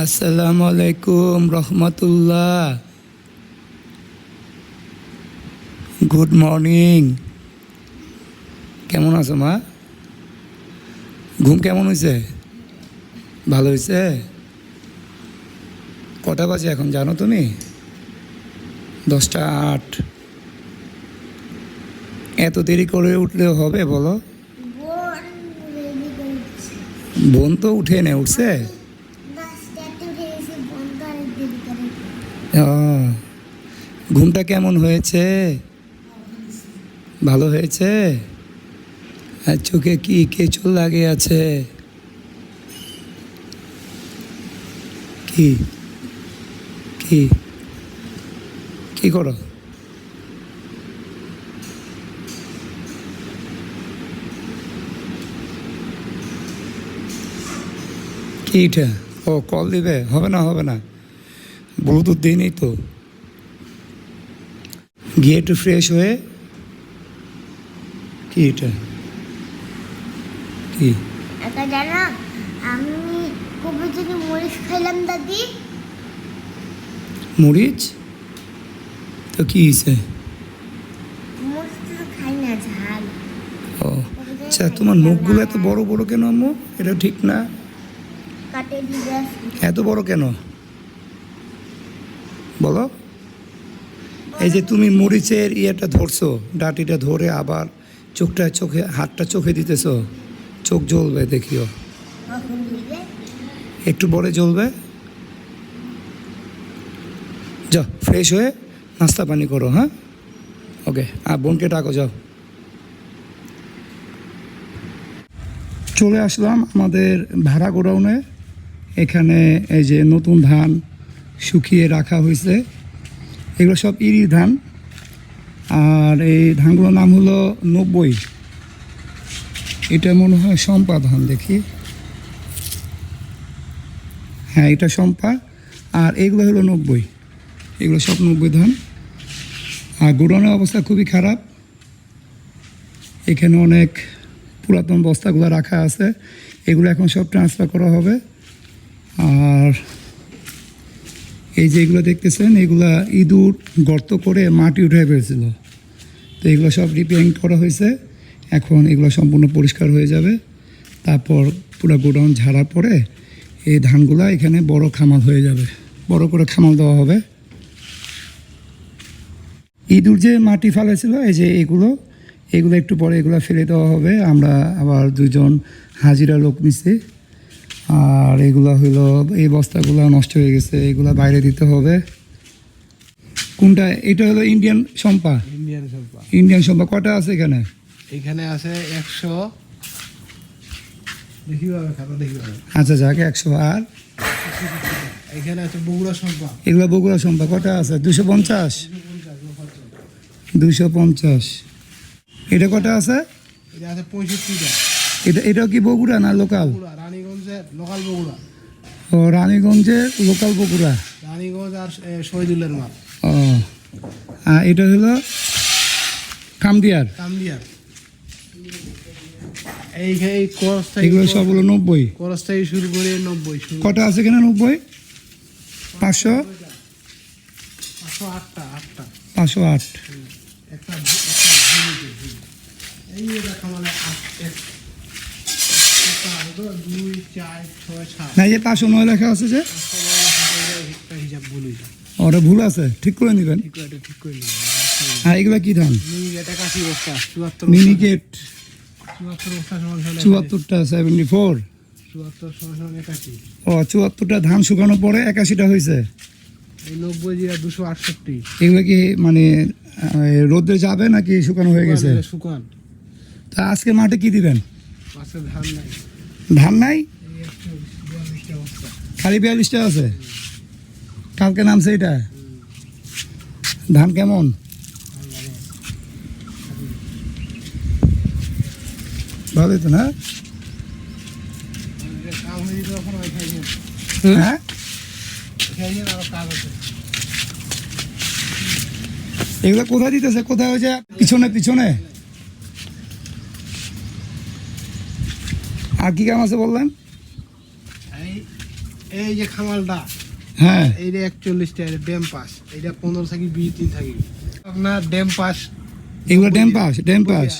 আসসালামু আলাইকুম রহমতুল্লাহ good morning কেমন আছো মা? ঘুম কেমন হয়েছে ভালো হয়েছে কটা বাজে এখন জানো তুমি? দশটা আট। এত দেরি করে উঠলে হবে বলো? বোন বোন তো উঠে নে উঠছে? ঘুমটা কেমন হয়েছে? ভালো হয়েছে? আর চোখে কি কেঁচুল লাগে আছে? কি? কি? কি করো? কি ও কল দিবে? হবে না হবে না। ব্লুটুথ দিইনি তো। গিয়ে একটু ফ্রেশ হয়ে কি এটা? কি? জানো আমি কবে থেকে মরিচ খাইলাম দাদি? মরিচ? তো কি হয়েছে ও আচ্ছা তোমার নখগুলো এত বড় বড় কেন আম্মু? এটা ঠিক না? এত বড় কেন? বলো। এই যে তুমি মরিচের ইয়েটা ধরছো, ডাটিটা ধরে আবার চোখটা চোখে, হাতটা চোখে দিতেছো, চোখ জ্বলবে দেখিও। একটু পরে জ্বলবে। যাও, ফ্রেশ হয়ে নাস্তা পানি করো হ্যাঁ? ওকে, আর বোনকে ডাকো, যাও। চলে আসলাম আমাদের ভাড়া গোডাউনে। এখানে এই যে নতুন ধান শুকিয়ে রাখা হয়েছে। এগুলো সব ইরি ধান। আর এই ধানগুলোর নাম হলো নব্বই। এটা মনে হয় সম্পা ধান দেখি। হ্যাঁ এটা সম্পা আর এগুলো হলো নব্বই। এগুলো সব নব্বই ধান। আর গোডাউনের অবস্থা খুবই খারাপ। এখানে অনেক পুরাতন বস্তাগুলো রাখা আছে। এগুলো এখন সব ট্রান্সফার করা হবে। আর এই যে এগুলো দেখতেছেন, এগুলা ইঁদুর গর্ত করে মাটি উঠে ফেলছিল। তো এগুলো সব রিপেয়ারিং করা হয়েছে। এখন এগুলো সম্পূর্ণ পরিষ্কার হয়ে যাবে। তারপর পুরো গোডাউন ঝাড়ার পরে এই ধানগুলা এখানে বড় খামাল হয়ে যাবে। বড় করে খামাল দেওয়া হবে। ইঁদুর যে মাটি ফেলেছিল এই যে এগুলো এগুলো একটু পরে এগুলো ফেলে দেওয়া হবে। আমরা আবার দুজন হাজিরা লোক নিছি। আর এগুলা হলো এই বস্তাগুলো নষ্ট হয়ে গেছে এগুলো বাইরে দিতে হবে। কোনটা? এটা হলো ইন্ডিয়ান সম্পা ইন্ডিয়ান সম্পা ইন্ডিয়ান সম্পা কটা আছে এখানে? এখানে আছে একশো। আচ্ছা যাক একশো আর। এখানে আছে বগুড়া সম্পা এগুলো বগুড়া সম্পা কটা আছে? দুশো পঞ্চাশ। দুশো পঞ্চাশ। এটা কটা আছে? এটা আছে পঁয়ষট্টিটা। এটা এটাও কি বগুড়া না লোকাল? রানীগঞ্জের লোকাল বগুড়া। ও রানীগঞ্জের লোকাল বগুড়া? রানীগঞ্জ আর শহীদুল্লার মাঠ। ও এটা হলো কামদিয়ার। কামদিয়ার। এই এই করস থেকে এগুলো সব হলো নব্বই। করস থেকে শুরু করে নব্বই কটা আছে এখানে নব্বই? পাঁচশো? পাঁচশো আটটা আটটা। পাঁচশো আট। একটা। এই মানে আট এক একটা আছে তো দুই চার ছয় সাত না যে পাঁচশো নয় লেখা আছে যে? হিসাব ভুল ওটা ভুল আছে ঠিক করে নেবেন। ঠিক করে আর এগুলো কি ধান? মিনিকেট। চুয়াত্তরটা সেভেন্টি ফোর ও চুয়াত্তরটা ধান শুকানোর পরে একাশিটা হয়েছে? নব্বই দুশো আটষট্টি। এগুলো কি মানে রোদ্রে যাবে নাকি শুকানো হয়ে গেছে? শুকান, শুকান তা আজকে মাঠে কি দিবেন? ধান নাই। ধান নাই? খালি বিয়াল্লিশটা আছে। কালকে নামছে এটা। ধান কেমন? ভালোই তো না? হয়ে? এগুলো কোথায় দিতেছে? কোথায় হয়েছে? পিছনে পিছনে? আর কি কাম আছে বললেন? এই যে খামালটা হ্যাঁ। এইটা একচল্লিশটা ড্যাম পাস এইটা পনেরো থাকি বিশ দিন থাকি। আপনার ড্যাম পাস। এগুলো ড্যাম পাস ড্যাম পাস।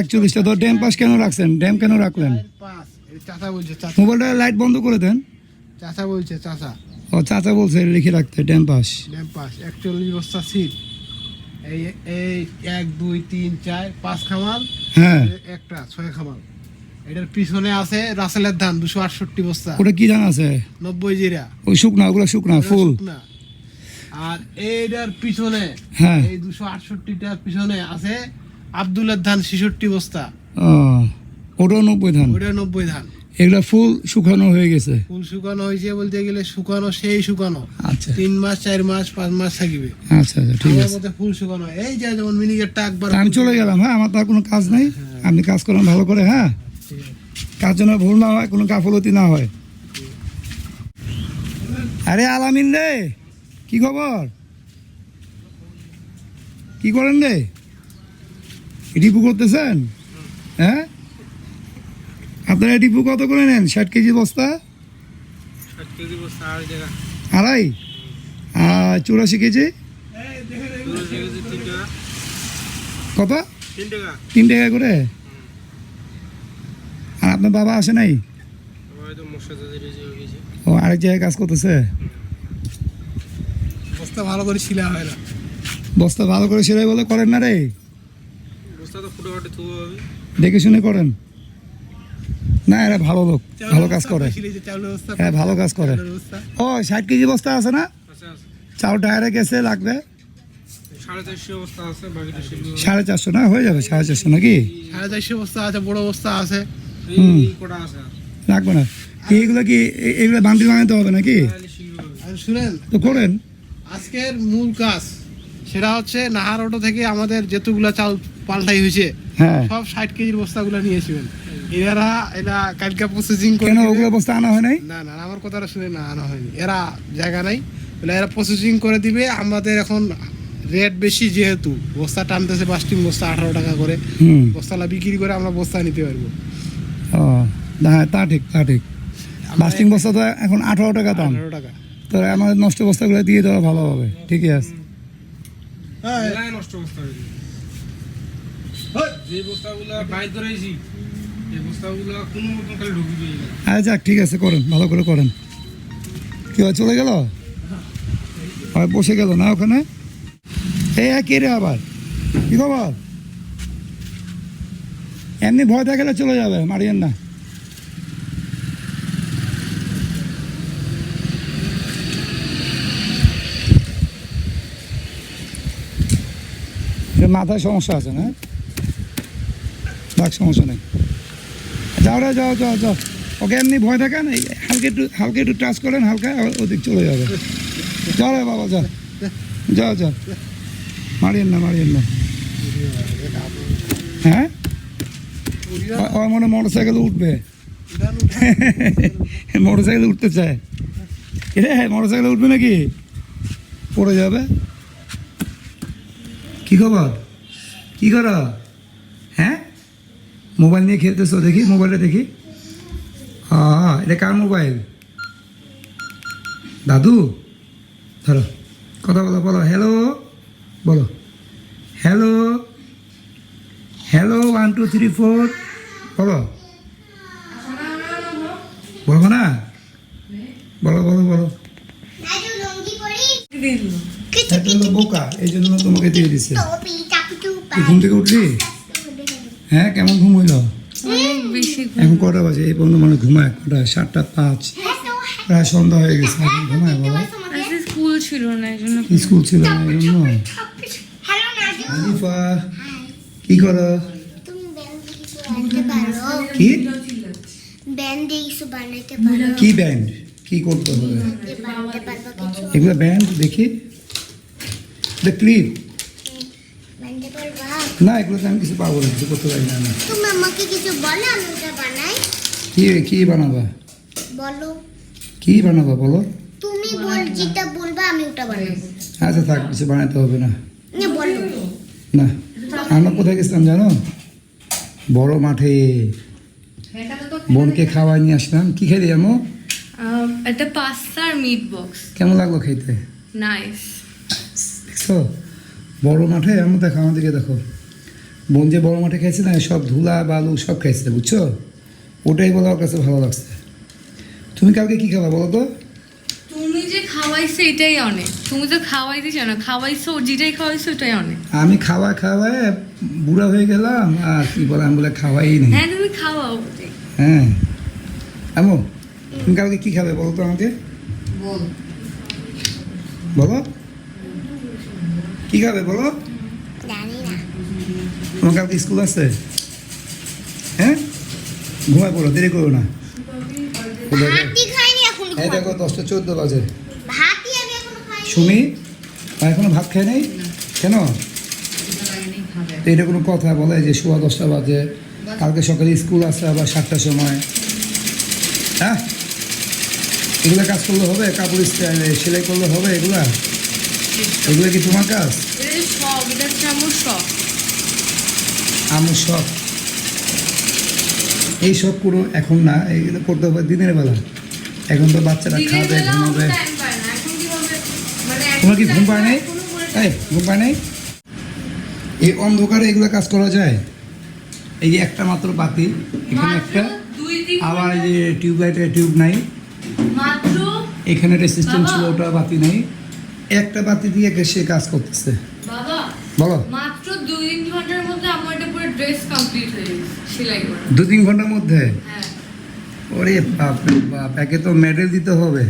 একচল্লিশটা। তো ড্যাম পাস কেন রাখছেন? ড্যাম কেন রাখলেন? চাচা বলছে চাচা। মোবাইলটা লাইট বন্ধ করে দেন। চাচা বলছে চাচা। ও চাচা বলছে লিখে রাখতে ড্যাম পাস। ড্যাম পাস একচল্লিশ বস্তা সিট। এই এই এক দুই তিন চার পাঁচ খামাল। হ্যাঁ। একটা ছয় খামাল। এটার পিছনে আছে রাসেলের ধান দুশো আটষট্টি বস্তা। ওটা কি ধান আছে? নব্বই জিরা। ওই শুকনা ওগুলো শুকনা ফুল। আর এইটার পিছনে হ্যাঁ। এই দুশো আটষট্টিটার পিছনে আছে আব্দুলের ধান ছেষট্টি বস্তা। ওটাও নব্বই ধান? ওইটা নব্বই ধান। এগুলো ফুল শুকানো হয়ে গেছে? ফুল শুকানো হয়েছে বলতে গেলে শুকানো সেই শুকানো। আচ্ছা। তিন মাস চার মাস পাঁচ মাস থাকিবে। আচ্ছা আচ্ছা ঠিক আছে। ফুল শুকানো। এই যে যেমন মিনিকেটটা একবার আমি চলে গেলাম হ্যাঁ? আমার তো আর কোনো কাজ নাই। আপনি কাজ করেন ভালো করে হ্যাঁ? কাজ যেন ভুল না হয় কোনো গাফলতি না হয়। আরে আলামিন রে কি খবর? কি করেন রে? ডিপু করতেছেন? হ্যাঁ? আপনারা ডিপু কত করে নেন? ষাট কেজি বস্তা? আড়াই আর চুরাশি কেজি? কত? তিন টাকা করে? আপনার বাবা আসে নাই? ও আরেক জায়গায় কাজ করতেছে? বস্তা ভালো করে ছিলা হয় না। বস্তা ভালো করে সেলাই বলে করেন না রে। দেখে শুনে করেন। না এরা ভালো লোক ভালো কাজ করে। হ্যাঁ ভালো কাজ করে। ও ষাট কেজি বস্তা আছে না? চাল টায়ারে গেছে লাগবে। সাড়ে চারশো না? হয়ে যাবে সাড়ে চারশো নাকি? সাড়ে চারশো বস্তা আছে বড় বস্তা আছে। লাগবে না। এইগুলো কি এ- এগুলো বান্ডিল বানাতে হবে নাকি? শুনেন তো করেন। আজকের মূল কাজ সেটা হচ্ছে নাহার অটো থেকে আমাদের যেতুগুলা চাল পাল্টাই হয়েছে হ্যাঁ। সব ষাট কেজির বস্তাগুলো নিয়েছিলেন। এরা এরা কালকে প্রসেসিং করে কেন ওগুলো বস্তা আনা হয় নাই? না না আমার কথাটা শুনে না আনা হয়নি। এরা জায়গা নাই। বলে এরা প্রসেসিং করে দিবে। আমাদের এখন রেট বেশি যেহেতু। বস্তা টানতেছে বাস্টিং বস্তা আঠারো টাকা করে। হুম। বস্তালা বিক্রি করে আমরা বস্তা নিতে পারব। ও হ্যাঁ তা ঠিক তা ঠিক। বাস্টিং বস্তা তো এখন আঠারো টাকা দাম। টাকা। তো আমাদের নষ্ট বস্তাগুলো দিয়ে দেওয়া ভালো হবে। ঠিকই আছে। হ্যাঁ নষ্ট যে বস্তাগুলো বাইর করেছি আচ্ছা যাক ঠিক আছে করেন ভালো করে করেন। কি হয়, চলে গেল? হয় বসে গেল না ওখানে? এই কে রে আবার? কি খবর? এমনি ভয় দেখালে চলে যাবে, মারিয়েন না। মাথায় সমস্যা আছে না? বাক সমস্যা নেই। যাও রে, যাও যাও যাও। ওকে এমনি ভয় দেখান হালকা একটু হালকা একটু টাচ করেন, হালকা ওদিক চলে যাবে। যাও রে বাবা, যাও। যাও যাও। মারিয়েন না মারিয়েন না। হ্যাঁ? ও মনে মোটর সাইকেলে উঠবে। মোটর সাইকেলে উঠতে চায়। রে মোটর সাইকেলে উঠবে নাকি? পড়ে যাবে। কি খবর? কি করো? হ্যাঁ? মোবাইল নিয়ে খেলতেছো? দেখি, মোবাইলটা দেখি। হ্যাঁ এটা কার মোবাইল? দাদু? ধরো, কথা বলো বলো। হ্যালো বলো। Hello hello one two three four বলো। বলব না? বলো বলো বলো। বোকা এই জন্য তোমাকে দিয়ে দিছে। তুই ঘুম থেকে উঠলি? হ্যাঁ কেমন ঘুম হইল? এখন কটা বাজে? এই পর্যন্ত মানে ঘুমায় কটা? সাতটা পাঁচ? প্রায় সন্ধ্যা হয়ে গেছে এখন ঘুমায় বলো স্কুল ছিল না এই জন্য স্কুল ছিল না এই জন্য। কি করো তুমি ব্যান্ড কিছু বানাতে পারো কি? কি ব্যান্ড? কি করতে হবে? এগুলো ব্যান্ড? দেখি। The clip. না এগুলোতে আমি কিছু পাবো না কিছু করতে পারি না আমি। তুমি আমাকে কিছু বলো আমি ওটা বানাই। কি কি বানাবা? বলো। কি বানাবা বলো? তুমি বল যেটা বলবা আমি ওটা বানাবো। আচ্ছা থাক কিছু বানাতে হবে না। না বলো। না আমরা কোথায় গেছিলাম জানো? বড় মাঠে বোনকে খাওয়াই নিয়ে আসলাম। কি খেলি পাস্তা আর মিট বক্স কেমন লাগল খেতে? নাইস দেখছ? বড় মাঠে এমন দেখো আমাদেরকে দেখো। বোন যে বড় মাঠে খাইছে না সব ধুলা বালু সব খাইছে বুঝছ? ওটাই বলো ওর কাছে ভালো লাগছে। তুমি কালকে কি খাবা বলো তো? খাওয়াইছো এটাই অনেক। তুমি তো খাওয়াইতে চাও না খাওয়াইছো যেটাই খাওয়াইছো ওটাই অনেক। আমি খাওয়া খাওয়ায় বুড়া হয়ে গেলাম আর কি বলে আমি বলে খাওয়াই নেই হ্যাঁ তুমি খাওয়াও হ্যাঁ। এমন তুমি কালকে কি খাবে বলো তো আমাকে? বল। বলো। কি খাবে বলো? না। তোমার কালকে স্কুল আছে। হ্যাঁ? ঘুমায় পড়ো দেরি করো না। এই দেখো দশটা চোদ্দ বাজে ভাতই আমি এখনও খাইনি সুমি আর এখনও ভাত খায় নাই? কেন? এটা কোনো কথা বলে যে সোয়া দশটা বাজে কালকে সকালে স্কুল আছে আবার সাতটার সময়। হ্যাঁ? এগুলো কাজ করলে হবে? কাপড় সেলাই করলে হবে এগুলা? এগুলো কি তোমার কাজ? আমার শখ। এই শখ কোনো এখন না এইগুলো করতে হবে দিনের বেলা। এখন তো বাচ্চারা খাবে ঘুমাবে টাইম পায় না এখন কীভাবে মানে এখন তোমার কি ঘুম পায় নাই? এই ঘুম পায় নাই? এই অন্ধকারে এগুলো কাজ করা যায়? এই যে একটা মাত্র বাতি এখানে একটা। আবার এই যে টিউবলাইটের টিউব নাই। এখানে একটা সিস্টেম ছিল ওটা বাতি নাই। একটা বাতি দিয়ে সে কাজ করতেছে। বলো। মাত্র দুই তিন ঘণ্টার মধ্যে আমার এটা পুরো ড্রেস কমপ্লিট হয়ে গেছে সেলাই করা। দু তিন ঘণ্টার মধ্যে? হ্যাঁ। ওরে বাপ রে বাপ একে তো মেডেল দিতে হবে।